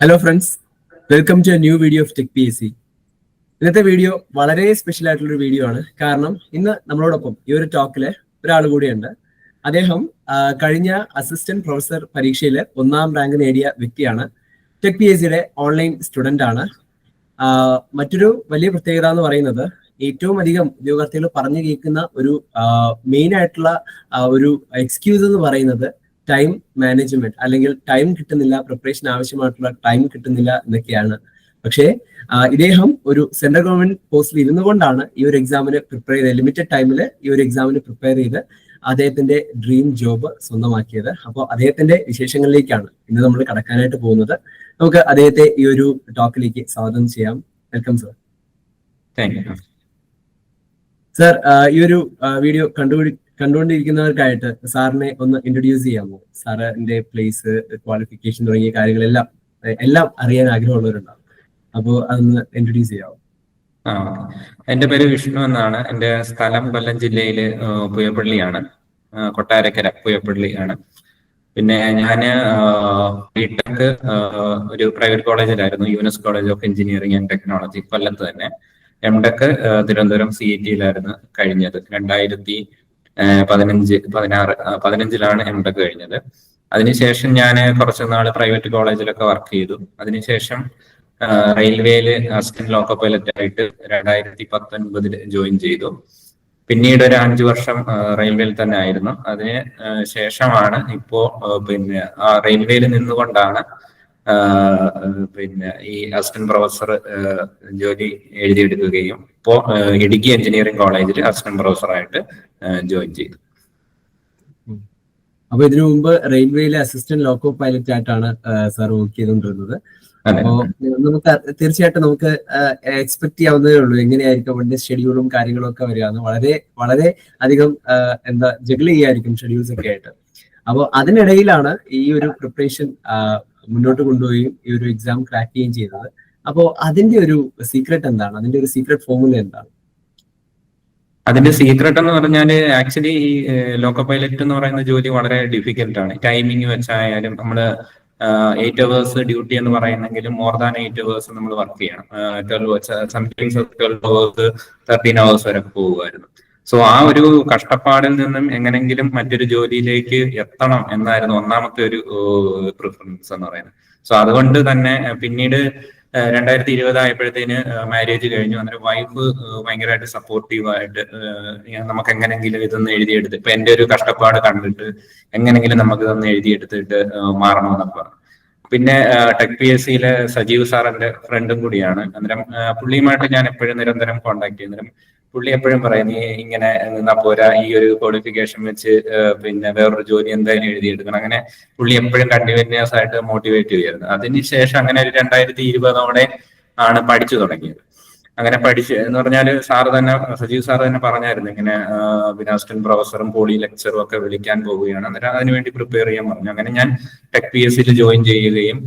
Hello friends welcome to a new video of tech P S C ഇന്നത്തെ video വളരെ special ആയിട്ടുള്ള ഒരു video ആണ്. കാരണം ഇന്ന് നമ്മളോടൊപ്പം ഈ ഒരു ടോക്കിൽ ഒരാൾ കൂടിയുണ്ട്. അദ്ദേഹം കഴിഞ്ഞ അസിസ്റ്റന്റ് പ്രൊഫസർ പരീക്ഷയിൽ ഒന്നാം റാങ്ക് നേടിയ വ്യക്തിയാണ്. ടെക് പി എസ് സിയുടെ ഓൺലൈൻ സ്റ്റുഡന്റ് ആണ്. മറ്റൊരു വലിയ പ്രത്യേകത എന്ന് പറയുന്നത് ഏറ്റവും അധികം ഉദ്യോഗാർത്ഥികൾ പറഞ്ഞു കേൾക്കുന്ന ഒരു മെയിൻ ആയിട്ടുള്ള ഒരു എക്സ്ക്യൂസ് എന്ന് പറയുന്നത് ടൈം മാനേജ്മെന്റ് അല്ലെങ്കിൽ ടൈം കിട്ടുന്നില്ല പ്രിപ്പറേഷൻ ആവശ്യമായിട്ടുള്ള ടൈം കിട്ടുന്നില്ല എന്നൊക്കെയാണ്. പക്ഷേ ഇദ്ദേഹം ഒരു സെൻട്രൽ ഗവൺമെന്റ് പോസ്റ്റിൽ ഇരുന്നു കൊണ്ടാണ് ഈ ഒരു എക്സാമിന് പ്രിപ്പയർ ചെയ്ത് ലിമിറ്റഡ് ടൈമിൽ ഈ ഒരു എക്സാമിന് പ്രിപ്പയർ ചെയ്ത് അദ്ദേഹത്തിന്റെ ഡ്രീം ജോബ് സ്വന്തമാക്കിയത്. അപ്പോൾ അദ്ദേഹത്തിന്റെ വിശേഷങ്ങളിലേക്കാണ് ഇന്ന് നമ്മൾ കടക്കാനായിട്ട് പോകുന്നത്. നമുക്ക് അദ്ദേഹത്തെ ഈ ഒരു ടോക്കിലേക്ക് സ്വാഗതം ചെയ്യാം. Welcome sir thank you sir ഈ ഒരു വീഡിയോ കണ്ടുപിടി കണ്ടുകൊണ്ടിരിക്കുന്നവർക്കായിട്ട് സാറിനെ ഒന്ന് ഇൻട്രൊഡ്യൂസ് ചെയ്യാമോ? സാറിന്റെ പ്ലേസ് ക്വാളിഫിക്കേഷൻ തുടങ്ങിയ കാര്യങ്ങളെല്ലാം എല്ലാം അറിയാൻ ആഗ്രഹമുള്ളവരുണ്ടാവും. അപ്പോൾ അതൊന്ന് ഇൻട്രൊഡ്യൂസ് ചെയ്യാമോ ആ എന്റെ പേര് വിഷ്ണു എന്നാണ്. എന്റെ സ്ഥലം കൊല്ലം ജില്ലയിൽ പുയപ്പള്ളിയാണ്. കൊട്ടാരക്കര പുയപ്പള്ളി ആണ്. പിന്നെ ഞാൻ ബിടെക് ഒരു private കോളേജിലായിരുന്നു Younus college of engineering and technology കൊല്ലത്ത് തന്നെ. M Tech Thiruvananthapuram C I ടിയിലായിരുന്നു കഴിഞ്ഞത്. രണ്ടായിരത്തി പതിനഞ്ച് പതിനാറ് പതിനഞ്ചിലാണ് എം ടെക് കഴിഞ്ഞത്. അതിനുശേഷം ഞാൻ കുറച്ച് നാൾ പ്രൈവറ്റ് കോളേജിലൊക്കെ വർക്ക് ചെയ്തു. അതിനുശേഷം റെയിൽവേയിൽ അസിസ്റ്റന്റ് ലോക്കോ പൈലറ്റ് ആയിട്ട് രണ്ടായിരത്തി പത്തൊൻപതിൽ ജോയിൻ ചെയ്തു. പിന്നീട് ഒരു അഞ്ചു വർഷം റെയിൽവേയിൽ തന്നെ ആയിരുന്നു. അതിന് ശേഷമാണ് ഇപ്പോ പിന്നെ റെയിൽവേയിൽ നിന്നുകൊണ്ടാണ് പിന്നെ ഈ അസിസ്റ്റന്റ് പ്രൊഫസർ ജോലി എഴുതിയെടുക്കുകയും ഇപ്പോ ഇടുക്കി എഞ്ചിനീയറിംഗ് കോളേജിൽ അസിസ്റ്റന്റ് പ്രൊഫസറായിട്ട് ജോയിൻ ചെയ്തു. അപ്പൊ ഇതിനു മുമ്പ് റെയിൽവേയിലെ അസിസ്റ്റന്റ് ലോക്കോ പൈലറ്റ് ആയിട്ടാണ് സാർ വർക്ക് ചെയ്തുകൊണ്ടിരുന്നത്. അപ്പോ നമുക്ക് തീർച്ചയായിട്ടും നമുക്ക് എക്സ്പെക്ട് ചെയ്യാവുന്നതേ ഉള്ളൂ. എങ്ങനെയായിരിക്കും അവന്റെ ഷെഡ്യൂളും കാര്യങ്ങളും ഒക്കെ വരിക വളരെ വളരെ അധികം എന്താ ജഗിൾ ചെയ്യായിരിക്കും ഷെഡ്യൂൾസ് ഒക്കെ ആയിട്ട്. അപ്പോൾ അതിനിടയിലാണ് ഈ ഒരു പ്രിപ്പറേഷൻ മുന്നോട്ട് കൊണ്ടുപോവുകയും ഈ ഒരു എക്സാം ക്രാക്ക് ചെയ്യുകയും ചെയ്തത്. അപ്പോ അതിന്റെ ഒരു സീക്രട്ട് എന്താണ്? അതിന്റെ ഒരു സീക്രട്ട് ഫോർമുല എന്താണ്? അതിന്റെ സീക്രട്ട് എന്ന് പറഞ്ഞാൽ ആക്ച്വലി ഈ ലോക്കോ പൈലറ്റ് എന്ന് പറയുന്ന ജോലി വളരെ ഡിഫിക്കൽട്ട് ആണ്. ടൈമിംഗ് വെച്ചായാലും നമ്മൾ എയ്റ്റ് അവേഴ്സ് ഡ്യൂട്ടി എന്ന് പറയുന്നെങ്കിലും മോർ ദാൻ എയ്റ്റ് അവേഴ്സ് നമ്മൾ വർക്ക് ചെയ്യണം. Twelve something twelve hours thirteen hours വരെ പോകുമായിരുന്നു. സോ ആ ഒരു കഷ്ടപ്പാടിൽ നിന്നും എങ്ങനെങ്കിലും മറ്റൊരു ജോലിയിലേക്ക് എത്തണം എന്നായിരുന്നു ഒന്നാമത്തെ ഒരു പ്രിഫറൻസ് എന്ന് പറയുന്നത്. സോ അതുകൊണ്ട് തന്നെ പിന്നീട് രണ്ടായിരത്തി ഇരുപത് ആയപ്പോഴത്തേന് മാരേജ് കഴിഞ്ഞു. അന്നേരം വൈഫ് ഭയങ്കരമായിട്ട് സപ്പോർട്ടീവ് ആയിട്ട് നമുക്ക് എങ്ങനെങ്കിലും ഇതൊന്ന് എഴുതിയെടുത്ത് ഇപ്പൊ എന്റെ ഒരു കഷ്ടപ്പാട് കണ്ടിട്ട് എങ്ങനെങ്കിലും നമുക്ക് ഇതൊന്ന് എഴുതിയെടുത്തിട്ട് മാറണമെന്നൊക്കെ പറഞ്ഞു. പിന്നെ ടെക് പി എസ് സിയിലെ സജീവ് സാറിന്റെ ഫ്രണ്ടും കൂടിയാണ്. അന്നേരം പുള്ളിയുമായിട്ട് ഞാൻ എപ്പോഴും നിരന്തരം കോണ്ടാക്ട് ചെയ്യുന്നേരം പുള്ളി എപ്പോഴും പറയും നീ ഇങ്ങനെ നിന്നാ പോരാ ഈ ഒരു ക്വാളിഫിക്കേഷൻ വെച്ച് പിന്നെ വേറൊരു ജോലി എന്തായാലും എഴുതിയെടുക്കണം. അങ്ങനെ പുള്ളി എപ്പോഴും കണ്ടിന്യൂസ് ആയിട്ട് മോട്ടിവേറ്റ് ചെയ്യുമായിരുന്നു അതിനുശേഷം അങ്ങനെ ഒരു രണ്ടായിരത്തി ഇരുപതോടെ ആണ് പഠിച്ചു തുടങ്ങിയത്. അങ്ങനെ പഠിച്ച് എന്ന് പറഞ്ഞാൽ സാറ് തന്നെ സജീവ് സാറ് തന്നെ പറഞ്ഞായിരുന്നു ഇങ്ങനെ വിനാസ്റ്റൻ പ്രൊഫസറും പോളി ലെക്ചറും ഒക്കെ വിളിക്കാൻ പോവുകയാണ്. അന്നേരം അതിനുവേണ്ടി പ്രിപ്പയർ ചെയ്യാൻ പറഞ്ഞു. അങ്ങനെ ഞാൻ ടെക് പി എസ് സിയിൽ ജോയിൻ ചെയ്യുകയും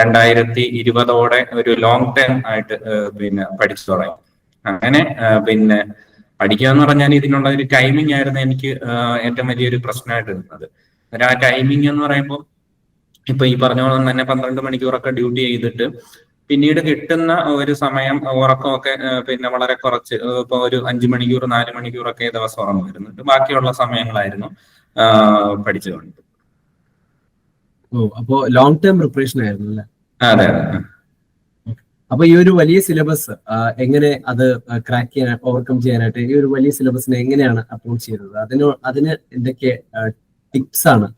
രണ്ടായിരത്തി ഇരുപതോടെ ഒരു ലോങ് ടേം ആയിട്ട് പിന്നെ പഠിച്ചു തുടങ്ങി. അങ്ങനെ പിന്നെ പഠിക്കുക എന്ന് പറഞ്ഞാൽ ഇതിനുള്ള ഒരു ടൈമിംഗ് ആയിരുന്നു എനിക്ക് ഏറ്റവും വലിയൊരു പ്രശ്നമായിട്ട് നിന്നത്. ആ ടൈമിംഗ് എന്ന് പറയുമ്പോൾ ഇപ്പൊ ഈ പറഞ്ഞ പോലെ തന്നെ പന്ത്രണ്ട് മണിക്കൂറൊക്കെ ഡ്യൂട്ടി ചെയ്തിട്ട് പിന്നീട് കിട്ടുന്ന ഒരു സമയം ഉറക്കമൊക്കെ പിന്നെ വളരെ കുറച്ച് ഇപ്പൊ ഒരു അഞ്ചു മണിക്കൂർ നാല് മണിക്കൂറൊക്കെ ദിവസം ഉറങ്ങുമായിരുന്നു ബാക്കിയുള്ള സമയങ്ങളായിരുന്നു പഠിച്ചുകൊണ്ട് ഓ അപ്പോ ലോങ് ടേം പ്രിപ്പറേഷൻ ആയിരുന്നു അല്ലേ? അതെ അതെ. അപ്പൊ ഈ ഒരു വലിയ സിലബസ് എങ്ങനെ അത് ക്രാക്ക് ചെയ്യാൻ ഓവർകം ചെയ്യാനായിട്ട് ഈ ഒരു വലിയ സിലബസിനെ എങ്ങനെയാണ് അപ്രോച്ച് ചെയ്തത്? അതിന് അതിന് എന്തൊക്കെ ടിപ്സ് ആണ്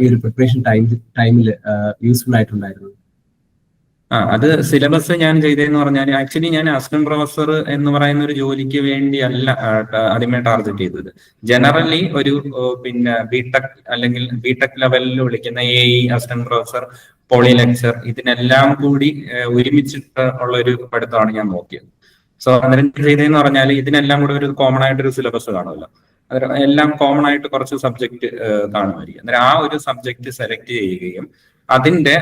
ഈ ഒരു പ്രിപ്പറേഷൻ ടൈം ടൈമിൽ യൂസ്ഫുൾ ആയിട്ടുണ്ടായിരുന്നത്? ആ അത് സിലബസ് ഞാൻ ചെയ്തതെന്ന് പറഞ്ഞാൽ ആക്ച്വലി ഞാൻ അസിസ്റ്റന്റ് പ്രൊഫസർ എന്ന് പറയുന്ന ഒരു ജോലിക്ക് വേണ്ടിയല്ല അല്ല ആദ്യമേ ടാർഗറ്റ് ചെയ്തത്. ജനറലി ഒരു പിന്നെ ബിടെക് അല്ലെങ്കിൽ ബിടെക് ലെവലിൽ വിളിക്കുന്ന A E assistant professor poly lecturer ഇതിനെല്ലാം കൂടി ഒരുമിച്ചിട്ട് ഉള്ള ഒരു പഠിത്തമാണ് ഞാൻ നോക്കിയത്. സോ അന്നേരം ചെയ്തതെന്ന് പറഞ്ഞാൽ ഇതിനെല്ലാം കൂടി ഒരു കോമൺ ആയിട്ട് ഒരു സിലബസ് കാണുമല്ലോ. അന്നേരം എല്ലാം കോമൺ ആയിട്ട് കുറച്ച് സബ്ജക്ട് കാണുമായിരിക്കും. അന്നേരം ആ ഒരു സബ്ജക്ട് സെലക്ട് ചെയ്യുകയും അതിന്റെ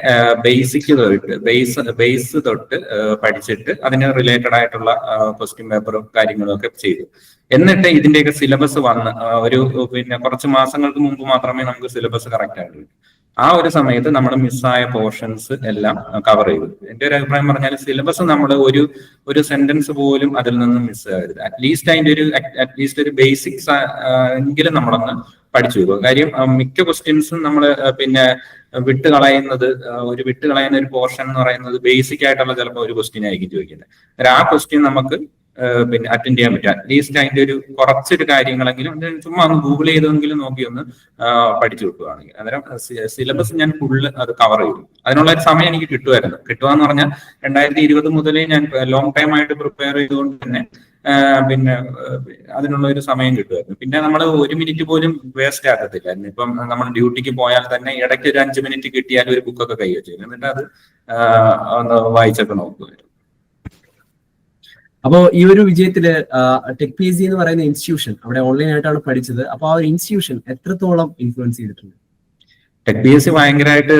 ബേസിക് തൊട്ട് ബേസ് ബേസ് തൊട്ട് പഠിച്ചിട്ട് അതിന് റിലേറ്റഡ് ആയിട്ടുള്ള ക്വസ്റ്റ്യൻ പേപ്പറും കാര്യങ്ങളും ഒക്കെ ചെയ്തു. എന്നിട്ട് ഇതിന്റെയൊക്കെ സിലബസ് വന്ന് ഒരു പിന്നെ കുറച്ച് മാസങ്ങൾക്ക് മുമ്പ് മാത്രമേ നമുക്ക് സിലബസ് കറക്റ്റ് ആയിട്ടുള്ളൂ. ആ ഒരു സമയത്ത് നമ്മൾ മിസ്സായ പോർഷൻസ് എല്ലാം കവർ ചെയ്തു. എന്റെ ഒരു അഭിപ്രായം പറഞ്ഞാൽ സിലബസ് നമ്മൾ ഒരു ഒരു സെന്റൻസ് പോലും അതിൽ നിന്ന് മിസ് ആകരുത്. അറ്റ്ലീസ്റ്റ് അതിന്റെ ഒരു അറ്റ്ലീസ്റ്റ് ഒരു ബേസിക്സ് എങ്കിലും നമ്മളൊന്ന് പഠിച്ചു വെക്കുക കാര്യം മിക്ക ക്വസ്റ്റ്യൻസും നമ്മൾ പിന്നെ വിട്ട് കളയുന്നത് ഒരു വിട്ട് കളയുന്ന ഒരു പോർഷൻ എന്ന് പറയുന്നത് ബേസിക് ആയിട്ടുള്ള ചിലപ്പോൾ ഒരു ക്വസ്റ്റ്യൻ ആയിരിക്കും ചോദിക്കുന്നത്. ആ ക്വസ്റ്റ്യൻ നമുക്ക് പിന്നെ അറ്റൻഡ് ചെയ്യാൻ പറ്റും അറ്റ്ലീസ്റ്റ് അതിന്റെ ഒരു കുറച്ചൊരു കാര്യങ്ങളെങ്കിലും ചുമ്മാ ഒന്ന് ഗൂഗിൾ ചെയ്തെങ്കിലും നോക്കി ഒന്ന് പഠിച്ചു കൊടുക്കുകയാണെങ്കിൽ അന്നേരം സിലബസ് ഞാൻ ഫുള്ള് അത് കവർ ചെയ്തു. അതിനുള്ള ഒരു സമയം എനിക്ക് കിട്ടുമായിരുന്നു. കിട്ടുക എന്ന് പറഞ്ഞാൽ രണ്ടായിരത്തി ഇരുപത് മുതലേ ഞാൻ ലോങ് ടൈം ആയിട്ട് പ്രിപ്പയർ ചെയ്തുകൊണ്ട് തന്നെ പിന്നെ അതിനുള്ള ഒരു സമയം കിട്ടുമായിരുന്നു. പിന്നെ നമ്മൾ ഒരു മിനിറ്റ് പോലും വേസ്റ്റ് ആക്കത്തില്ലായിരുന്നു ഇപ്പം നമ്മൾ ഡ്യൂട്ടിക്ക് പോയാൽ തന്നെ ഇടയ്ക്ക് ഒരു അഞ്ച് മിനിറ്റ് കിട്ടിയാൽ ഒരു ബുക്കൊക്കെ കൈ വെച്ചു എന്നിട്ട് അത് ഒന്ന് വായിച്ചൊക്കെ നോക്കുമായിരുന്നു. അപ്പോ ഈ ഒരു വിജയത്തിൽ ടെക് പി എന്ന് പറയുന്ന ഇൻസ്റ്റിറ്റ്യൂഷൻ അവിടെ ഓൺലൈൻ ആയിട്ടാണ് പഠിച്ചത്. അപ്പൊ ആ ഒരു ഇൻസ്റ്റിറ്റ്യൂഷൻ എത്രത്തോളം ഇൻഫ്ലുവൻസ് ചെയ്തിട്ടുണ്ട്? ടെക് പി എസ് സി ഭയങ്കരമായിട്ട്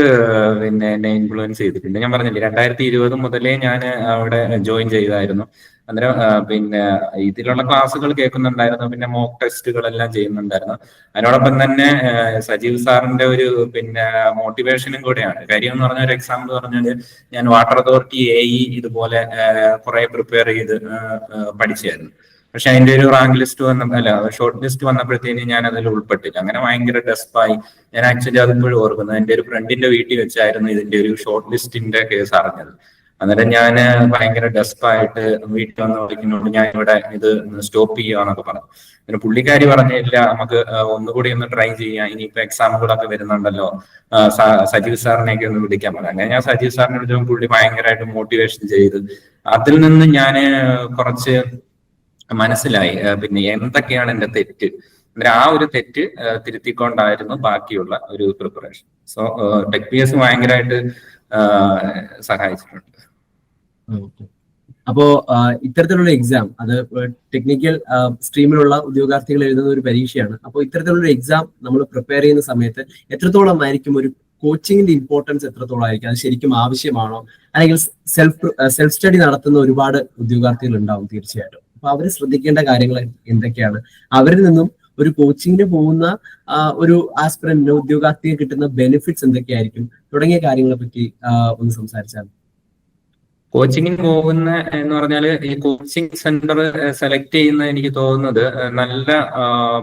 പിന്നെ എന്നെ ഇൻഫ്ലുവൻസ് ചെയ്തിട്ടുണ്ട്. ഞാൻ പറഞ്ഞില്ലേ രണ്ടായിരത്തി ഇരുപത് മുതലേ ഞാൻ അവിടെ ജോയിൻ ചെയ്തായിരുന്നു. അന്നേരം പിന്നെ ഇതിലുള്ള ക്ലാസ്സുകൾ കേൾക്കുന്നുണ്ടായിരുന്നു പിന്നെ മോക്ക് ടെസ്റ്റുകളെല്ലാം ചെയ്യുന്നുണ്ടായിരുന്നു. അതിനോടൊപ്പം തന്നെ സജീവ് സാറിന്റെ ഒരു പിന്നെ മോട്ടിവേഷനും കൂടെയാണ്. കാര്യം എന്ന് പറഞ്ഞ ഒരു എക്സാമ്പിൾ പറഞ്ഞാൽ ഞാൻ വാട്ടർ അതോറിറ്റി എ ഇതുപോലെ കുറെ പ്രിപ്പയർ ചെയ്ത് പഠിച്ചായിരുന്നു പക്ഷെ അതിന്റെ ഒരു റാങ്ക് ലിസ്റ്റ് വന്ന അല്ല ഷോർട്ട് ലിസ്റ്റ് വന്നപ്പോഴത്തേന് ഞാൻ അതിൽ ഉൾപ്പെട്ടില്ല. അങ്ങനെ ഭയങ്കര ഡെസ്പായി. ഞാൻ ആക്ച്വലി അതിപ്പോഴും ഓർക്കുന്നത് എന്റെ ഒരു ഫ്രണ്ടിന്റെ വീട്ടിൽ വെച്ചായിരുന്നു ഇതിന്റെ ഒരു ഷോർട്ട് ലിസ്റ്റിന്റെ കേസ് അറിഞ്ഞത്. അന്നേരം ഞാൻ ഭയങ്കര ഡെസ്പായിട്ട് വീട്ടിൽ വന്ന് വിളിക്കുന്നോണ്ട് ഞാൻ ഇവിടെ ഇത് സ്റ്റോപ്പ് ചെയ്യുകയെന്നൊക്കെ പറഞ്ഞു. പിന്നെ പുള്ളിക്കാരി പറഞ്ഞില്ല നമുക്ക് ഒന്നുകൂടി ഒന്ന് ട്രൈ ചെയ്യാം. ഇനിയിപ്പോ എക്സാമുകളൊക്കെ വരുന്നുണ്ടല്ലോ. സജീവ് സാറിനെയൊക്കെ ഒന്ന് വിളിക്കാൻ പറഞ്ഞു അങ്ങനെ ഞാൻ സജീവ് സാറിനെ വിളിച്ചപ്പോൾ പുള്ളി ഭയങ്കരമായിട്ട് മോട്ടിവേഷൻ ചെയ്ത്. അതിൽ നിന്ന് ഞാൻ കുറച്ച് മനസ്സിലായി. പിന്നെ എന്തൊക്കെയാണ് എന്റെ തെറ്റ്? ആ ഒരു തെറ്റ് തിരുത്തിക്കൊണ്ടായിരുന്നു ബാക്കിയുള്ള ഒരു preparation so Tech P S ഭയങ്കരമായിട്ട് സഹായിച്ചിട്ടുണ്ട്. അപ്പോ ഇത്തരത്തിലുള്ള എക്സാം അത് ടെക്നിക്കൽ സ്ട്രീമിലുള്ള ഉദ്യോഗാർത്ഥികൾ എഴുതുന്ന ഒരു പരീക്ഷയാണ്. അപ്പോൾ ഇത്തരത്തിലുള്ള എക്സാം നമ്മൾ പ്രിപ്പയർ ചെയ്യുന്ന സമയത്ത് എത്രത്തോളം ആയിരിക്കും ഒരു കോച്ചിങ്ങിന്റെ ഇമ്പോർട്ടൻസ് എത്രത്തോളം ആയിരിക്കും? അത് ശരിക്കും ആവശ്യമാണോ? അല്ലെങ്കിൽ സെൽഫ് സെൽഫ് സ്റ്റഡി നടത്തുന്ന ഒരുപാട് ഉദ്യോഗാർത്ഥികൾ ഉണ്ടാവും തീർച്ചയായിട്ടും. അപ്പൊ അവർ ശ്രദ്ധിക്കേണ്ട കാര്യങ്ങൾ എന്തൊക്കെയാണ്? അവരിൽ നിന്നും ഒരു കോച്ചിങ്ങിന് പോകുന്ന ഒരു ആസ്പിറന്റിന് ഉദ്യോഗാർത്ഥിക്ക് കിട്ടുന്ന ബെനിഫിറ്റ്സ് എന്തൊക്കെയായിരിക്കും? തുടങ്ങിയ കാര്യങ്ങളെ പറ്റി ഒന്ന് സംസാരിച്ചാൽ കോച്ചിങ്ങിന് പോകുന്ന എന്ന് പറഞ്ഞാൽ ഈ കോച്ചിങ് സെന്റർ സെലക്ട് ചെയ്യുന്ന എനിക്ക് തോന്നുന്നത് നല്ല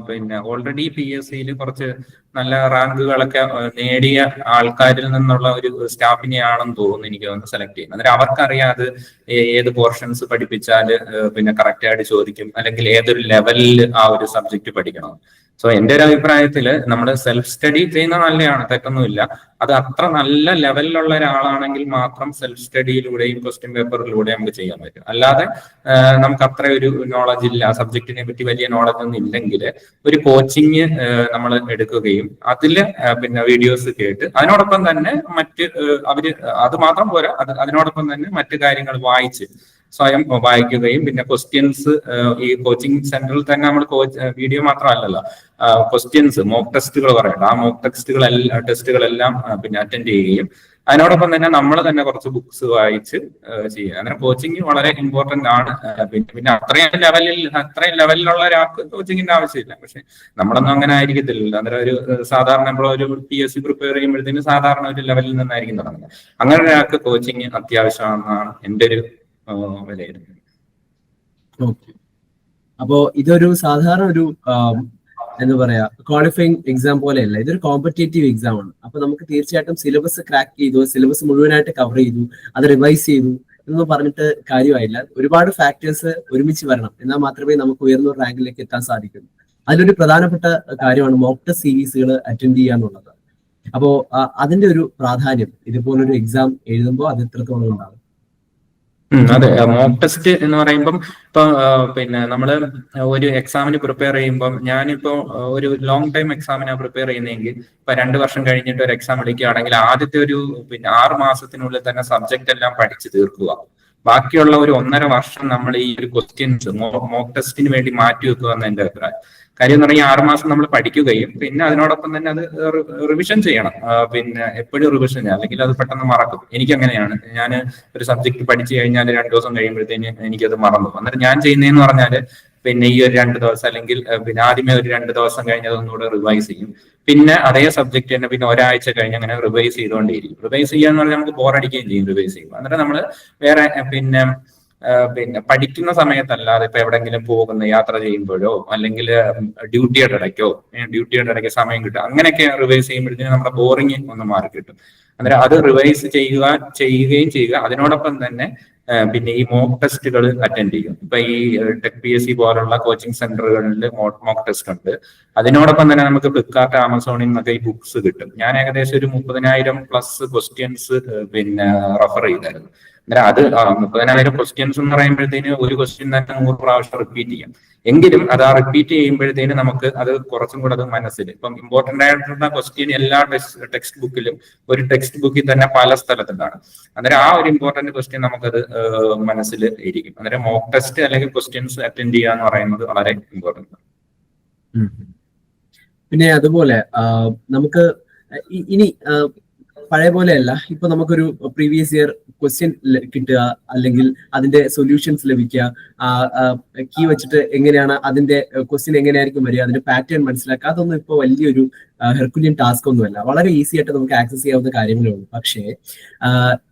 പിന്നെ ഓൾറെഡി പി എസ് സിയിൽ കുറച്ച് നല്ല റാങ്കുകളൊക്കെ നേടിയ ആൾക്കാരിൽ നിന്നുള്ള ഒരു സ്റ്റാഫിനെയാണെന്ന് തോന്നുന്നു എനിക്ക് തോന്നുന്നു സെലക്ട് ചെയ്യുന്നത്. അന്നേരം അവർക്കറിയാം അത് ഏത് പോർഷൻസ് പഠിപ്പിച്ചാൽ പിന്നെ കറക്റ്റ് ആയിട്ട് ചോദിക്കും അല്ലെങ്കിൽ ഏതൊരു ലെവലിൽ ആ ഒരു സബ്ജക്ട് പഠിക്കണം. സോ എന്റെ ഒരു അഭിപ്രായത്തിൽ നമ്മൾ സെൽഫ് സ്റ്റഡി ചെയ്യുന്ന നല്ലതാണ് തെറ്റൊന്നുമില്ല. അത് അത്ര നല്ല ലെവലിലുള്ള ഒരാളാണെങ്കിൽ മാത്രം സെൽഫ് സ്റ്റഡിയിലൂടെയും ക്വസ്റ്റ്യൻ പേപ്പറിലൂടെയും നമുക്ക് ചെയ്യാൻ പറ്റും. അല്ലാതെ നമുക്ക് അത്ര ഒരു നോളജ് ഇല്ല. സബ്ജക്റ്റിനെ പറ്റി വലിയ നോളജ് ഒന്നും ഇല്ലെങ്കിൽ ഒരു കോച്ചിങ് നമ്മൾ എടുക്കുകയും അതിൽ പിന്നെ വീഡിയോസ് കേട്ട്. അതിനോടൊപ്പം തന്നെ മറ്റ് അവർ അത് മാത്രം പോരാ. അത് അതിനോടൊപ്പം തന്നെ മറ്റു കാര്യങ്ങൾ വായിച്ച് സ്വയം വായിക്കുകയും പിന്നെ ക്വസ്റ്റ്യൻസ് ഈ കോച്ചിങ് സെന്ററിൽ തന്നെ നമ്മൾ കോച്ച് വീഡിയോ മാത്രമല്ലല്ലോ. ക്വസ്റ്റ്യൻസ് മോക്ക് ടെസ്റ്റുകൾ പറയണ്ട. ആ മോക്ക് ടെസ്റ്റുകളെല്ലാം ടെസ്റ്റുകളെല്ലാം പിന്നെ അറ്റൻഡ് ചെയ്യുകയും അതിനോടൊപ്പം തന്നെ നമ്മൾ തന്നെ കുറച്ച് ബുക്സ് വായിച്ച് ചെയ്യുക. അങ്ങനെ കോച്ചിങ് വളരെ ഇമ്പോർട്ടന്റ് ആണ്. പിന്നെ പിന്നെ അത്രയും ലെവലിൽ അത്രയും ലെവലിലുള്ള ഒരാൾക്ക് കോച്ചിങ്ങിന്റെ ആവശ്യമില്ല. പക്ഷെ നമ്മളൊന്നും അങ്ങനെ ആയിരിക്കത്തില്ലല്ലോ. അന്നേരം ഒരു സാധാരണ ഒരു പി എസ് സി പ്രിപ്പയർ ചെയ്യുമ്പോഴത്തേന് സാധാരണ ഒരു ലെവലിൽ നിന്നായിരിക്കും തുടങ്ങുന്നത്. അങ്ങനെ ഒരാൾക്ക് കോച്ചിങ് അത്യാവശ്യമാണെന്നാണ് എന്റെ ഒരു വിലയിരുത്തൽ. അപ്പോ ഇതൊരു സാധാരണ ഒരു ആം, എന്താ പറയാ. ക്വാളിഫയിങ് എക്സാം പോലെയല്ല. ഇതൊരു കോമ്പറ്റേറ്റീവ് എക്സാം ആണ്. അപ്പൊ നമുക്ക് തീർച്ചയായിട്ടും സിലബസ് ക്രാക്ക് ചെയ്തു സിലബസ് മുഴുവനായിട്ട് കവർ ചെയ്തു അത് റിവൈസ് ചെയ്തു എന്ന് പറഞ്ഞിട്ട് കാര്യമായില്ല. ഒരുപാട് ഫാക്ടേഴ്സ് ഒരുമിച്ച് വരണം. എന്നാൽ മാത്രമേ നമുക്ക് ഉയർന്ന ഒരു റാങ്കിലേക്ക് എത്താൻ സാധിക്കൂ. അതിലൊരു പ്രധാനപ്പെട്ട കാര്യമാണ് മോക്ക് ടെസ്റ്റ് സീരീസുകൾ അറ്റൻഡ് ചെയ്യുക എന്നുള്ളത്. അപ്പോ അതിന്റെ ഒരു പ്രാധാന്യം ഇതുപോലൊരു എക്സാം എഴുതുമ്പോൾ അത് എത്രത്തോളം ഉണ്ടാകും? അതെ മോക്ക് ടെസ്റ്റ് എന്ന് പറയുമ്പം ഇപ്പൊ പിന്നെ നമ്മൾ ഒരു എക്സാമിന് പ്രിപ്പയർ ചെയ്യുമ്പം ഞാനിപ്പോ ഒരു ലോങ് ടൈം എക്സാമിനാണ് പ്രിപ്പയർ ചെയ്യുന്നതെങ്കിൽ ഇപ്പൊ രണ്ട് വർഷം കഴിഞ്ഞിട്ട് ഒരു എക്സാം വിളിക്കുകയാണെങ്കിൽ ആദ്യത്തെ ഒരു പിന്നെ ആറ് മാസത്തിനുള്ളിൽ തന്നെ സബ്ജക്റ്റ് എല്ലാം പഠിച്ചു തീർക്കുക. ബാക്കിയുള്ള ഒരു ഒന്നര വർഷം നമ്മൾ ഈ ഒരു ക്വസ്റ്റ്യൻസ് മോക്ക് ടെസ്റ്റിന് വേണ്ടി മാറ്റി വെക്കുക എന്ന് എന്റെ അഭിപ്രായം. കാര്യം എന്ന് പറഞ്ഞാൽ ആറുമാസം നമ്മൾ പഠിക്കുകയും പിന്നെ അതിനോടൊപ്പം തന്നെ അത് റിവിഷൻ ചെയ്യണം. പിന്നെ എപ്പോഴും റിവിഷൻ ചെയ്യണം. അല്ലെങ്കിൽ അത് പെട്ടെന്ന് മറക്കും. എനിക്ക് അങ്ങനെയാണ്. ഞാൻ ഒരു സബ്ജക്ട് പഠിച്ചു കഴിഞ്ഞാൽ രണ്ടു ദിവസം കഴിയുമ്പോഴത്തേന് എനിക്കത് മറന്നു. അന്നേരം ഞാൻ ചെയ്യുന്നതെന്ന് പറഞ്ഞാൽ പിന്നെ ഈ ഒരു രണ്ട് ദിവസം അല്ലെങ്കിൽ പിന്നെ ആദ്യമേ ഒരു രണ്ട് ദിവസം കഴിഞ്ഞ് അതൊന്നുകൂടെ റിവൈസ് ചെയ്യും. പിന്നെ അതേ സബ്ജക്ട് തന്നെ പിന്നെ ഒരാഴ്ച കഴിഞ്ഞ് അങ്ങനെ റിവൈസ് ചെയ്തുകൊണ്ടേയിരിക്കും. റിവൈസ് ചെയ്യാന്ന് പറഞ്ഞാൽ നമുക്ക് ബോറടിക്കുകയും ചെയ്യും. റിവൈസ് ചെയ്യുമ്പോൾ. അന്നേരം നമ്മൾ വേറെ പിന്നെ പിന്നെ പഠിക്കുന്ന സമയത്തല്ലാതെ ഇപ്പൊ എവിടെങ്കിലും പോകുന്ന യാത്ര ചെയ്യുമ്പോഴോ അല്ലെങ്കിൽ ഡ്യൂട്ടിയുടെ ഇടയ്ക്കോ ഡ്യൂട്ടിയുടെ ഇടയ്ക്ക് സമയം കിട്ടും അങ്ങനെയൊക്കെ റിവൈസ് ചെയ്യുമ്പോഴത്തേക്കും നമ്മുടെ ബോറിംഗ് ഒന്ന് മാറി കിട്ടും. അന്നേരം അത് റിവൈസ് ചെയ്യുക ചെയ്യുകയും ചെയ്യുക. അതിനോടൊപ്പം തന്നെ പിന്നെ ഈ മോക്ക് ടെസ്റ്റുകൾ അറ്റൻഡ് ചെയ്യും. ഇപ്പൊ ഈ ടെക് പി എസ് സി പോലുള്ള കോച്ചിങ് സെന്ററുകളിൽ മോക്ക് ടെസ്റ്റ് ഉണ്ട്. അതിനോടൊപ്പം തന്നെ നമുക്ക് ഫ്ലിപ്കാർട്ട് ആമസോണിൽ നിന്നൊക്കെ ഈ ബുക്സ് കിട്ടും. ഞാൻ ഏകദേശം ഒരു മുപ്പതിനായിരം പ്ലസ് ക്വസ്റ്റ്യൻസ് പിന്നെ റെഫർ ചെയ്തായിരുന്നു. അന്നേരം അത് മുപ്പതിനായിരം ക്വസ്റ്റ്യൻസ് എന്ന് പറയുമ്പോഴത്തേന് ഒരു ക്വസ്റ്റ്യൻ തന്നെ നൂറ് പ്രാവശ്യം റിപ്പീറ്റ് ചെയ്യാം. എങ്കിലും അത് ആ റിപ്പീറ്റ് ചെയ്യുമ്പോഴത്തേന് നമുക്ക് അത് കുറച്ചും കൂടെ അത് മനസ്സിൽ ഇപ്പം ഇമ്പോർട്ടന്റ് ആയിട്ടുള്ള ക്വസ്റ്റ്യൻ എല്ലാ ടെക്സ്റ്റ് ബുക്കിലും ഒരു ടെക്സ്റ്റ് ബുക്കിൽ തന്നെ പല സ്ഥലത്തുണ്ടാണ് അന്നേരം ആ ഒരു ഇമ്പോർട്ടന്റ് ക്വസ്റ്റ്യൻ നമുക്കത് മനസ്സിൽ ഇരിക്കും. അന്നേരം മോക്ക് ടെസ്റ്റ് അല്ലെങ്കിൽ ക്വസ്റ്റ്യൻസ് അറ്റൻഡ് ചെയ്യുക എന്ന് പറയുന്നത് വളരെ ഇമ്പോർട്ടന്റ് ആണ്. പിന്നെ അതുപോലെ നമുക്ക് ഇനി പഴയ പോലെയല്ല. ഇപ്പൊ നമുക്കൊരു പ്രീവിയസ് ഇയർ ക്വസ്റ്റ്യൻ കിട്ടുക അല്ലെങ്കിൽ അതിന്റെ സൊല്യൂഷൻസ് ലഭിക്കുക കീ വെച്ചിട്ട് എങ്ങനെയാണ് അതിന്റെ ക്വസ്റ്റ്യൻ എങ്ങനെയായിരിക്കും വരിക അതിന്റെ പാറ്റേൺ മനസ്സിലാക്കുക അതൊന്നും ഇപ്പൊ വലിയൊരു ഹെർക്കുലിയൻ ടാസ്ക് ഒന്നുമല്ല. വളരെ ഈസി ആയിട്ട് നമുക്ക് ആക്സസ് ചെയ്യാവുന്ന കാര്യങ്ങളേ ഉള്ളൂ. പക്ഷേ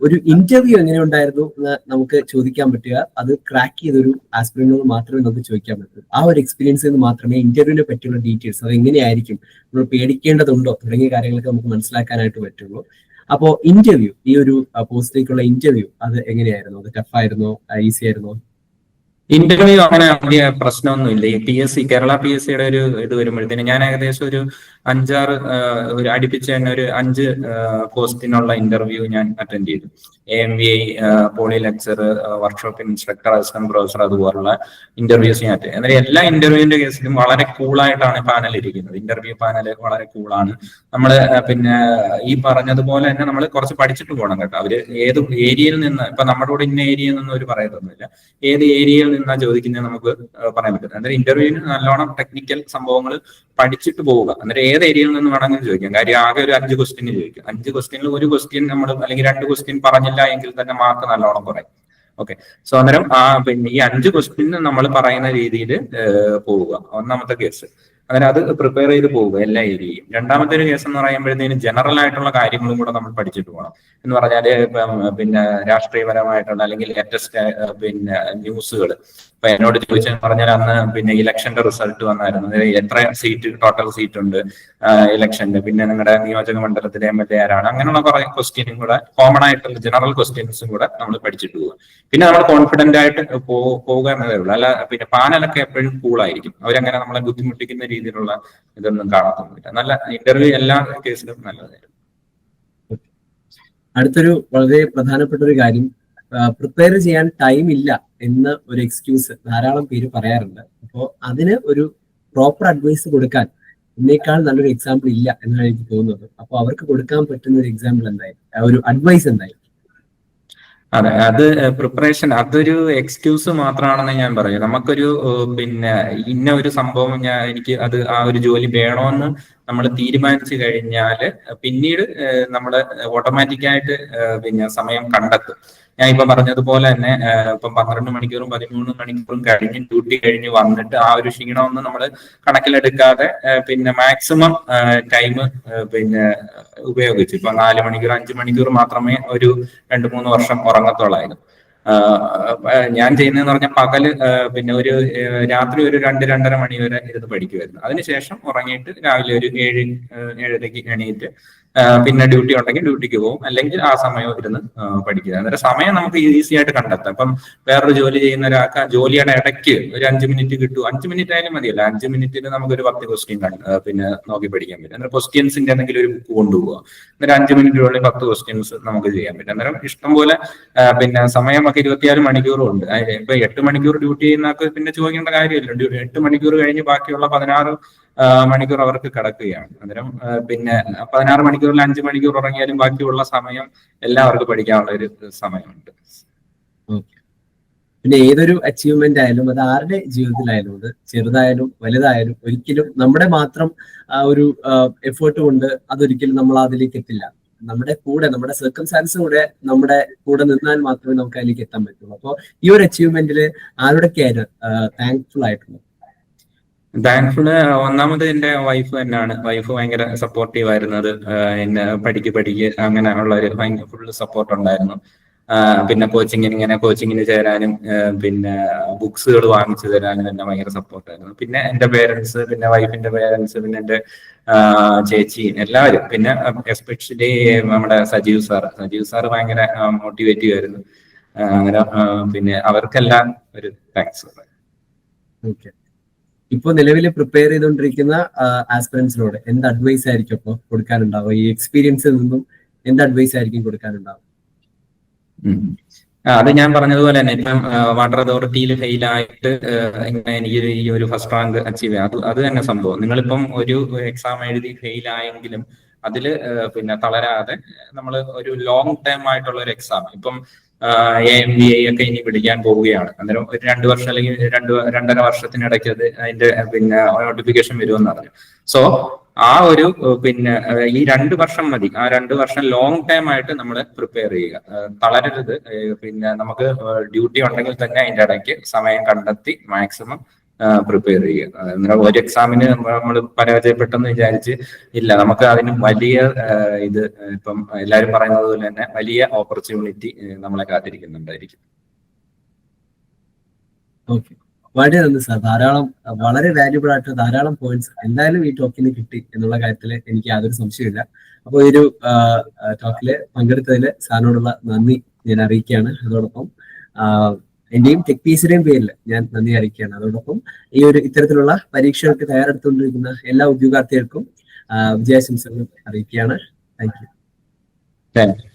ഒരു ഇന്റർവ്യൂ എങ്ങനെ ഉണ്ടായിരുന്നു എന്ന് നമുക്ക് ചോദിക്കാൻ പറ്റുക. അത് ക്രാക്ക് ചെയ്തൊരു ആസ്പിരന്റിനോട് മാത്രമേ നമുക്ക് ചോദിക്കാൻ പറ്റൂ. ആ ഒരു എക്സ്പീരിയൻസിൽ നിന്ന് മാത്രമേ ഇന്റർവ്യൂവിനെ പറ്റിയുള്ള ഡീറ്റെയിൽസ് അത് എങ്ങനെയായിരിക്കും നമ്മൾ പേടിക്കേണ്ടതുണ്ടോ തുടങ്ങിയ കാര്യങ്ങളൊക്കെ നമുക്ക് മനസ്സിലാക്കാനായിട്ട് പറ്റുള്ളൂ. അപ്പോ ഇന്റർവ്യൂ ഈ ഒരു പോസ്റ്റിലേക്കുള്ള ഇന്റർവ്യൂ അത് എങ്ങനെയായിരുന്നു? അത് ടഫായിരുന്നോ ഈസി ആയിരുന്നോ? ഇന്റർവ്യൂ അങ്ങനെ വലിയ പ്രശ്നമൊന്നുമില്ല. ഈ P S C Kerala P S സിയുടെ ഒരു ഇത് വരുമ്പോഴത്തേന് ഞാൻ ഏകദേശം ഒരു അഞ്ചാറ് ഒരു അടുപ്പിച്ച് തന്നെ ഒരു അഞ്ച് പോസ്റ്റിനുള്ള ഇന്റർവ്യൂ ഞാൻ അറ്റൻഡ് ചെയ്തു. A M V I poly lecturer workshop instructor assistant professor അതുപോലുള്ള ഇന്റർവ്യൂസ് ഞാൻ അറ്റൻഡ് എന്നാൽ എല്ലാ ഇന്റർവ്യൂവിന്റെ കേസിലും വളരെ കൂളായിട്ടാണ് പാനൽ ഇരിക്കുന്നത്. ഇന്റർവ്യൂ പാനൽ വളരെ കൂളാണ് നമ്മൾ പിന്നെ ഈ പറഞ്ഞതുപോലെ തന്നെ നമ്മൾ കുറച്ച് പഠിച്ചിട്ട് പോകണം കേട്ടോ. അവർ ഏത് ഏരിയയിൽ നിന്ന് ഇപ്പൊ നമ്മുടെ കൂടെ ഇന്ന ഏരിയയിൽ നിന്ന് അവർ പറയത്തൊന്നുമില്ല ഏത് ഏരിയയിൽ നിന്നാ ചോദിക്കുന്നത് നമുക്ക് പറയാൻ പറ്റും അന്നേരം ഇന്റർവ്യൂവിന് നല്ലോണം ടെക്നിക്കൽ സംഭവങ്ങൾ പഠിച്ചിട്ട് പോവുക. അന്നേരം ഏത് ഏരിയയിൽ നിന്ന് വേണമെങ്കിലും ചോദിക്കാം. കാര്യം ആകെ ഒരു അഞ്ച് ക്വസ്റ്റ്യൻ ചോദിക്കും. അഞ്ച് ക്വസ്റ്റ്യനിൽ ഒരു ക്വസ്റ്റ്യൻ നമ്മൾ അല്ലെങ്കിൽ രണ്ട് ക്വസ്റ്റ്യൻ പറഞ്ഞില്ല എങ്കിൽ തന്നെ മാർക്ക് നല്ലോണം കുറയും. ഓക്കെ സോ അന്നേരം ആ പിന്നെ ഈ അഞ്ച് ക്വസ്റ്റ്യൻ നമ്മൾ പറയുന്ന രീതിയിൽ പോവുക. ഒന്നാമത്തെ കേസ് അങ്ങനെ അത് പ്രിപ്പയർ ചെയ്ത് പോവുക എല്ലാ ഏരിയയും രണ്ടാമത്തെ ഒരു കേസ് എന്ന് പറയുമ്പോഴത്തേന് ജനറൽ ആയിട്ടുള്ള കാര്യങ്ങളും കൂടെ നമ്മൾ പഠിച്ചിട്ട് പോകണം. എന്ന് പറഞ്ഞാൽ ഇപ്പം പിന്നെ രാഷ്ട്രീയപരമായിട്ടുള്ള അല്ലെങ്കിൽ ലേറ്റസ്റ്റ് പിന്നെ ന്യൂസുകൾ ഇപ്പൊ എന്നോട് ചോദിച്ചെന്ന് പറഞ്ഞാൽ അന്ന് പിന്നെ ഇലക്ഷന്റെ റിസൾട്ട് വന്നായിരുന്നു. എത്ര സീറ്റ് ടോട്ടൽ സീറ്റ് ഉണ്ട് ഇലക്ഷന്റെ. പിന്നെ നിങ്ങളുടെ നിയോജക മണ്ഡലത്തിലെ എം എൽ എ ആരാണ്? അങ്ങനെയുള്ള കുറെ ക്വസ്റ്റ്യനും കൂടെ കോമൺ ആയിട്ടുള്ള ജനറൽ ക്വസ്റ്റ്യൻസും കൂടെ നമ്മൾ പഠിച്ചിട്ട് പോകുക പിന്നെ നമ്മൾ കോൺഫിഡന്റ് ആയിട്ട് പോവുക എന്നതേ ഉള്ളൂ. അല്ല പിന്നെ പാനലൊക്കെ എപ്പോഴും കൂളായിരിക്കും അവരങ്ങനെ നമ്മളെ ബുദ്ധിമുട്ടിക്കുന്ന രീതിയിലുള്ള ഇതൊന്നും കാണാത്തൊന്നുമില്ല. നല്ല ഇന്റർവ്യൂ എല്ലാ കേസിലും നല്ലതായിരുന്നു. അടുത്തൊരു വളരെ പ്രധാനപ്പെട്ട ഒരു കാര്യം പ്രിപ്പയർ ചെയ്യാൻ ടൈം ഇല്ല എന്ന ഒരു എക്സ്ക്യൂസ് ധാരാളം പേര് പറയാറുണ്ട്. അപ്പോൾ അതിന് ഒരു പ്രോപ്പർ അഡ്വൈസ് കൊടുക്കാൻ എന്നേക്കാൾ നല്ലൊരു എക്സാമ്പിൾ ഇല്ല എന്നാണ് എനിക്ക് തോന്നുന്നത്. അപ്പോൾ അവർക്ക് കൊടുക്കാൻ പറ്റുന്ന ഒരു എക്സാമ്പിൾ എന്തായി ഒരു അഡ്വൈസ് എന്തായി അതെ അത് പ്രിപ്പറേഷൻ അതൊരു എക്സ്ക്യൂസ് മാത്രമാണെന്ന് ഞാൻ പറയും. നമുക്കൊരു പിന്നെ ഇന്ന ഒരു സംഭവം ഞാൻ എനിക്ക് അത് ആ ഒരു ജോലി വേണമെന്ന് നമ്മൾ തീരുമാനിച്ചു കഴിഞ്ഞാൽ പിന്നീട് നമ്മൾ ഓട്ടോമാറ്റിക്കായിട്ട് പിന്നെ സമയം കണ്ടെത്തും. ഞാൻ ഇപ്പൊ പറഞ്ഞതുപോലെ തന്നെ ഇപ്പം പന്ത്രണ്ട് മണിക്കൂറും പതിമൂന്ന് മണിക്കൂറും കഴിഞ്ഞ് ഡ്യൂട്ടി കഴിഞ്ഞ് വന്നിട്ട് ആ ഒരു ക്ഷീണമൊന്നും നമ്മൾ കണക്കിലെടുക്കാതെ പിന്നെ മാക്സിമം ടൈം പിന്നെ ഉപയോഗിച്ചു. ഇപ്പൊ നാല് മണിക്കൂർ അഞ്ച് മണിക്കൂർ മാത്രമേ ഒരു രണ്ട് മൂന്ന് വർഷം ഉറങ്ങത്തുള്ളായിരുന്നു. ഞാൻ ചെയ്യുന്നതെന്ന് പറഞ്ഞാൽ പകൽ പിന്നെ ഒരു രാത്രി ഒരു രണ്ട് രണ്ടര മണി വരെ ഇരുന്ന് പഠിക്കുമായിരുന്നു അതിനുശേഷം ഉറങ്ങിയിട്ട് രാവിലെ ഒരു ഏഴ് ഏഴരയ്ക്ക് എണീറ്റ് പിന്നെ ഡ്യൂട്ടി ഉണ്ടെങ്കിൽ ഡ്യൂട്ടിക്ക് പോകും അല്ലെങ്കിൽ ആ സമയം ഇരുന്ന് പഠിക്കുക. അന്നേരം സമയം നമുക്ക് ഈസി ആയിട്ട് കണ്ടെത്താം. അപ്പം വേറൊരു ജോലി ചെയ്യുന്ന ഒരാൾക്ക് ആ ജോലിയുടെ ഇടയ്ക്ക് ഒരു അഞ്ച് മിനിറ്റ് കിട്ടും. അഞ്ച് മിനിറ്റ് ആയാലും മതിയല്ല. അഞ്ച് മിനിറ്റിന് നമുക്ക് ഒരു പത്ത് ക്വസ്റ്റ്യൻ പിന്നെ നോക്കി പഠിക്കാൻ പറ്റും. അന്നേരം ക്വസ്റ്റ്യൻസിന്റെ എന്തെങ്കിലും ഒരു ബുക്ക് കൊണ്ടുപോകുക അന്നേരം അഞ്ച് മിനിറ്റിനുള്ളിൽ പത്ത് ക്വസ്റ്റ്യൻസ് നമുക്ക് ചെയ്യാൻ പറ്റും. അന്നേരം ഇഷ്ടം പോലെ പിന്നെ സമയമൊക്കെ ഇരുപത്തിയാറ് മണിക്കൂറും ഉണ്ട്. ഇപ്പൊ എട്ട് മണിക്കൂർ ഡ്യൂട്ടി ചെയ്യുന്നവർക്ക് പിന്നെ ചോദിക്കേണ്ട കാര്യമില്ല. എട്ട് മണിക്കൂർ കഴിഞ്ഞ് ബാക്കിയുള്ള പതിനാറ് മണിക്കൂർ അവർക്ക് കിടക്കുകയാണ്. അന്നേരം പിന്നെ പതിനാറ് മണിക്കൂറിൽ അഞ്ച് മണിക്കൂർ ഉറങ്ങിയാലും ബാക്കിയുള്ള സമയം എല്ലാവർക്കും പഠിക്കാനുള്ള ഒരു സമയമുണ്ട്. പിന്നെ ഏതൊരു അച്ചീവ്മെന്റ് ആയാലും അത് ആരുടെ ജീവിതത്തിലായാലും അത് ചെറുതായാലും വലുതായാലും ഒരിക്കലും നമ്മുടെ മാത്രം ഒരു എഫേർട്ട് കൊണ്ട് അതൊരിക്കലും നമ്മൾ അതിലേക്ക് എത്തില്ല. നമ്മുടെ കൂടെ നമ്മുടെ സർക്കംസ്റ്റാൻസ് കൂടെ നമ്മുടെ കൂടെ നിന്നാൽ മാത്രമേ നമുക്ക് അതിലേക്ക് എത്താൻ പറ്റുള്ളൂ. അപ്പോൾ ഈ ഒരു അച്ചീവ്മെന്റിൽ ആരുടെയൊക്കെയായിരുന്നു താങ്ക്ഫുൾ ആയിട്ടുള്ളത്? താങ്ക്ഫുള്ള് ഒന്നാമത് എന്റെ വൈഫ് തന്നെയാണ്. വൈഫ് ഭയങ്കര സപ്പോർട്ടീവ് ആയിരുന്നത്. എന്നെ പഠിക്ക് പഠിക്ക് അങ്ങനെ ഉള്ള ഒരു ഫുള്ള് സപ്പോർട്ട് ഉണ്ടായിരുന്നു. പിന്നെ കോച്ചിങ്ങിന് ഇങ്ങനെ കോച്ചിങ്ങിന് ചേരാനും പിന്നെ ബുക്സുകൾ വാങ്ങിച്ചു തരാനും എന്നെ ഭയങ്കര സപ്പോർട്ടായിരുന്നു പിന്നെ എന്റെ പേരൻസ് പിന്നെ വൈഫിന്റെ പേരൻസ് പിന്നെ എന്റെ ചേച്ചി എല്ലാവരും. പിന്നെ എസ്പെഷ്യലി നമ്മുടെ സജീവ് സാർ സജീവ് സാർ ഭയങ്കര മോട്ടിവേറ്റീവ് ആയിരുന്നു. അങ്ങനെ പിന്നെ അവർക്കെല്ലാം ഒരു താങ്ക്സ് ഓക്കെ ഇപ്പൊ നിലവിൽ പ്രിപ്പയർ ചെയ്തുകൊണ്ടിരിക്കുന്ന ആസ്പിറൻസിനോട് എന്ത് അഡ്വൈസ് ആയിരിക്കും അപ്പോൾ കൊടുക്കാനുണ്ടാവുക? ഈ എക്സ്പീരിയൻസിൽ നിന്നും എന്ത് അഡ്വൈസ് ആയിരിക്കും കൊടുക്കാനുണ്ടാവുക? അത് ഞാൻ പറഞ്ഞതുപോലെ തന്നെ ഇപ്പം വാട്ടർ അതോറിറ്റിയിൽ ഫെയിൽ ആയിട്ട് ഇങ്ങനെ എനിക്ക് ഈ ഒരു ഫസ്റ്റ് റാങ്ക് അച്ചീവ് ചെയ്യാം. അത് അത് തന്നെ സംഭവം. നിങ്ങളിപ്പം ഒരു എക്സാം എഴുതി ഫെയിൽ ആയെങ്കിലും അതിൽ പിന്നെ തളരാതെ നമ്മൾ ഒരു ലോങ് ടേം ആയിട്ടുള്ള ഒരു എക്സാം ഇപ്പം എ എം ബി ഐ ഒക്കെ ഇനി വിളിക്കാൻ പോവുകയാണ്. അന്നേരം ഒരു രണ്ട് വർഷം അല്ലെങ്കിൽ രണ്ട് രണ്ടര വർഷത്തിനിടയ്ക്ക് അത് അതിന്റെ പിന്നെ നോട്ടിഫിക്കേഷൻ വരുമെന്ന് പറഞ്ഞു സോ ആ ഒരു പിന്നെ ഈ രണ്ട് വർഷം മതി. ആ രണ്ട് വർഷം ലോങ് ടൈം ആയിട്ട് നമ്മൾ പ്രിപ്പയർ ചെയ്യുക. തളരരുത്. പിന്നെ നമുക്ക് ഡ്യൂട്ടി ഉണ്ടെങ്കിൽ തന്നെ അതിന്റെ ഇടയ്ക്ക് സമയം കണ്ടെത്തി മാക്സിമം പ്രിപ്പയർ ചെയ്യുക. ഒരു എക്സാമിന് നമ്മൾ പരാജയപ്പെട്ടെന്ന് വിചാരിച്ച് ഇല്ല. നമുക്ക് അതിന് വലിയ ഇത് ഇപ്പം എല്ലാവരും പറയുന്നത് പോലെ തന്നെ വലിയ ഓപ്പർച്യൂണിറ്റി നമ്മളെ കാത്തിരിക്കുന്നുണ്ടായിരിക്കും. വളരെ നന്ദി സാർ. ധാരാളം വളരെ വാല്യുബിൾ ആയിട്ട് ധാരാളം പോയിന്റ്സ് എന്തായാലും ഈ ടോക്കിന് കിട്ടി എന്നുള്ള കാര്യത്തിൽ എനിക്ക് യാതൊരു സംശയമില്ല അപ്പോൾ ഈ ഒരു ടോക്കിൽ പങ്കെടുത്തതിൽ സാറിനോടുള്ള നന്ദി ഞാൻ അറിയിക്കുകയാണ്. അതോടൊപ്പം എന്റെയും ടെക് പീസിന്റെയും പേരിൽ ഞാൻ നന്ദി അറിയിക്കുകയാണ്. അതോടൊപ്പം ഈ ഒരു ഇത്തരത്തിലുള്ള പരീക്ഷകൾക്ക് തയ്യാറെടുത്തുകൊണ്ടിരിക്കുന്ന എല്ലാ ഉദ്യോഗാർത്ഥികൾക്കും വിജയാശംസകൾ അറിയിക്കുകയാണ്. Thank you